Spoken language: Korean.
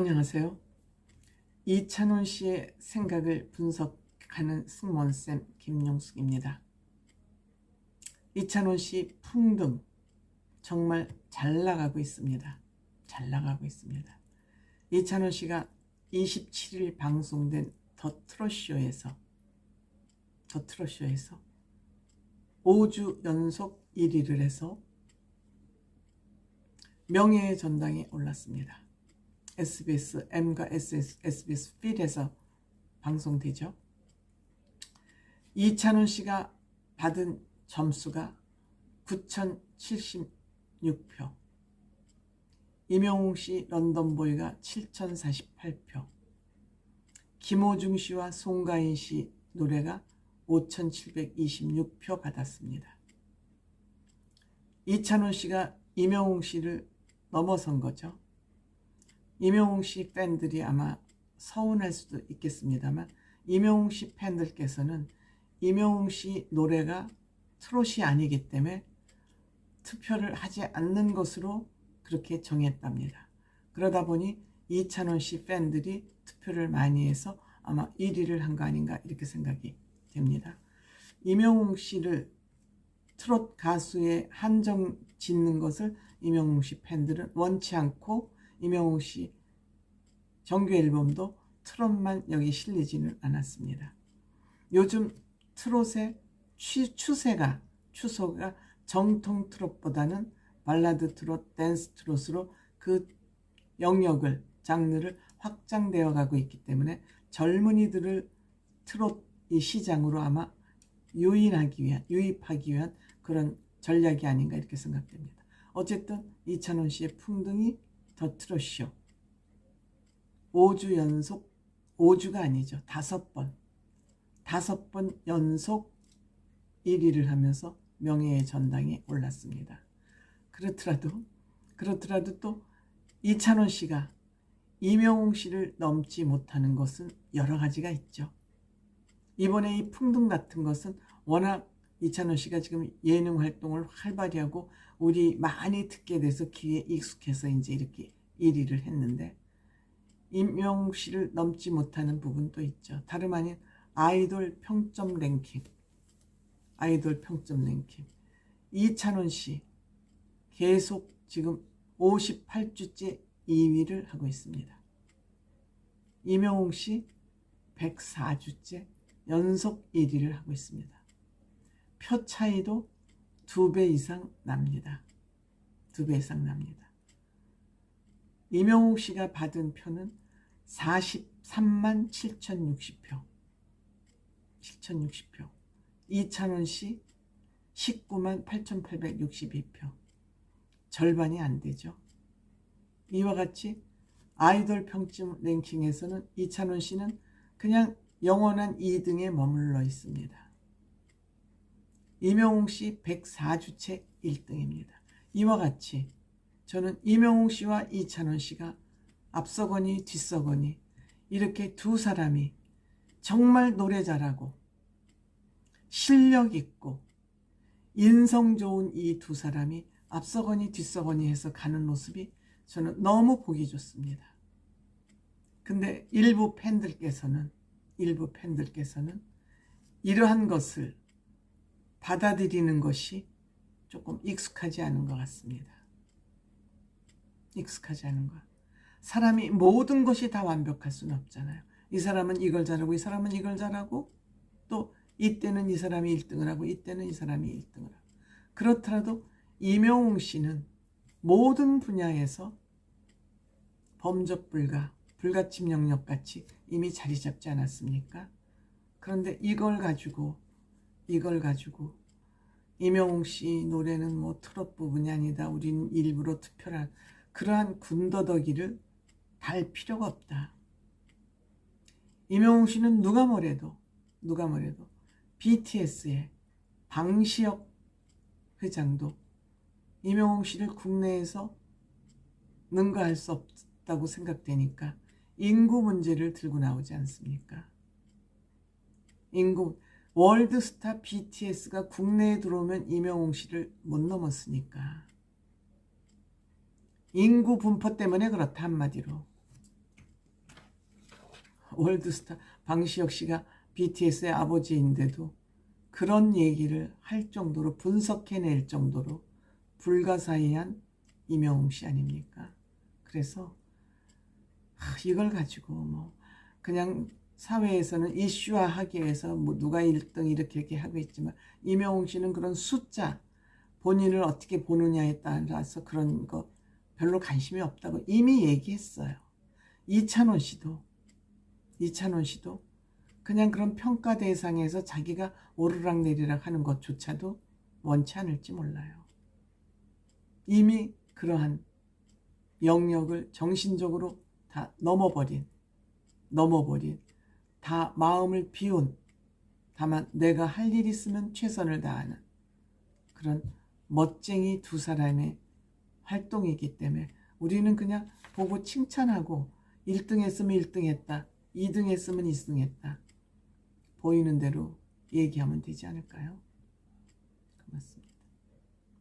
안녕하세요. 이찬원 씨의 생각을 분석하는 승무원쌤 김용숙입니다. 이찬원 씨 풍등 정말 잘 나가고 있습니다. 잘 나가고 있습니다. 이찬원 씨가 27일 방송된 더 트롯쇼에서 더 트롯쇼에서 5주 연속 1위를 해서 명예의 전당에 올랐습니다. SBS M과 SS, SBS 필에서 방송되죠. 이찬원 씨가 받은 점수가 9,076표. 임영웅 씨 런던보이가 7,048표. 김호중 씨와 송가인 씨 노래가 5,726표 받았습니다. 이찬원 씨가 임영웅 씨를 넘어선 거죠. 임영웅 씨 팬들이 아마 서운할 수도 있겠습니다만 임영웅 씨 팬들께서는 임영웅 씨 노래가 트롯이 아니기 때문에 투표를 하지 않는 것으로 그렇게 정했답니다. 그러다 보니 이찬원 씨 팬들이 투표를 많이 해서 아마 1위를 한 거 아닌가 이렇게 생각이 됩니다. 임영웅 씨를 트롯 가수에 한정 짓는 것을 임영웅 씨 팬들은 원치 않고 임영웅 씨 정규 앨범도 트롯만 여기 실리지는 않았습니다. 요즘 트롯의 취, 추세가 추소가 정통 트롯보다는 발라드 트롯, 댄스 트롯으로 그 영역을 장르를 확장되어 가고 있기 때문에 젊은이들을 트롯 이 시장으로 아마 유인하기 위한 유입하기 위한 그런 전략이 아닌가 이렇게 생각됩니다. 어쨌든 이찬원 씨의 풍등이 더 트롯쇼 5주 연속 5주가 아니죠. 다섯 번 다섯 번 연속 1위를 하면서 명예의 전당에 올랐습니다. 그렇더라도 그렇더라도 또 이찬원 씨가 이명웅 씨를 넘지 못하는 것은 여러 가지가 있죠. 이번에 이 풍등 같은 것은 워낙 이찬원 씨가 지금 예능 활동을 활발히 하고 우리 많이 듣게 돼서 귀에 익숙해서 이제 이렇게 1위를 했는데 임영웅 씨를 넘지 못하는 부분도 있죠. 다름 아닌 아이돌 평점 랭킹. 아이돌 평점 랭킹. 이찬원 씨 계속 지금 58주째 2위를 하고 있습니다. 이명웅 씨 104주째 연속 1위를 하고 있습니다. 표 차이도 두 배 이상 납니다. 두 배 이상 납니다. 이명웅 씨가 받은 표는 43만 7,060표. 7,060표. 이찬원 씨 19만 8,862표. 절반이 안 되죠. 이와 같이 아이돌 평점 랭킹에서는 이찬원 씨는 그냥 영원한 2등에 머물러 있습니다. 이명웅 씨 104주째 1등입니다. 이와 같이 저는 이명웅 씨와 이찬원 씨가 앞서거니 뒤서거니 이렇게 두 사람이 정말 노래 잘하고 실력 있고 인성 좋은 이 두 사람이 앞서거니 뒤서거니 해서 가는 모습이 저는 너무 보기 좋습니다. 근데 일부 팬들께서는 일부 팬들께서는 이러한 것을 받아들이는 것이 조금 익숙하지 않은 것 같습니다. 익숙하지 않은 것. 사람이 모든 것이 다 완벽할 수는 없잖아요. 이 사람은 이걸 잘하고 이 사람은 이걸 잘하고 또 이때는 이 사람이 1등을 하고 이때는 이 사람이 1등을 하고 그렇더라도 이명웅 씨는 모든 분야에서 범접 불가, 불가침 영역 같이 이미 자리 잡지 않았습니까? 그런데 이걸 가지고 이걸 가지고 이명웅 씨 노래는 뭐 트롯 부분이 아니다. 우린 일부러 투표를 그러한 군더더기를 달 필요가 없다. 이명웅 씨는 누가 뭐래도 누가 뭐래도 BTS의 방시혁 회장도 이명웅 씨를 국내에서 능가할 수 없다고 생각되니까 인구 문제를 들고 나오지 않습니까? 인구 월드스타 BTS가 국내에 들어오면 이명웅 씨를 못 넘었으니까 인구 분포 때문에 그렇다 한마디로 월드스타 방시혁 씨가 BTS의 아버지인데도 그런 얘기를 할 정도로 분석해낼 정도로 불가사의한 이명웅 씨 아닙니까? 그래서 하, 이걸 가지고 뭐 그냥 사회에서는 이슈화하기 위해서 뭐 누가 1등 이렇게 이렇게 하고 있지만 이명웅 씨는 그런 숫자 본인을 어떻게 보느냐에 따라서 그런 거 별로 관심이 없다고 이미 얘기했어요. 이찬원 씨도 이찬원 씨도 그냥 그런 평가 대상에서 자기가 오르락 내리락 하는 것조차도 원치 않을지 몰라요. 이미 그러한 영역을 정신적으로 다 넘어버린, 넘어버린, 다 마음을 비운, 다만 내가 할일 있으면 최선을 다하는 그런 멋쟁이 두 사람의 활동이기 때문에 우리는 그냥 보고 칭찬하고 1등 했으면 1등 했다. 2등 했으면 2등 했다. 보이는 대로 얘기하면 되지 않을까요? 고맙습니다.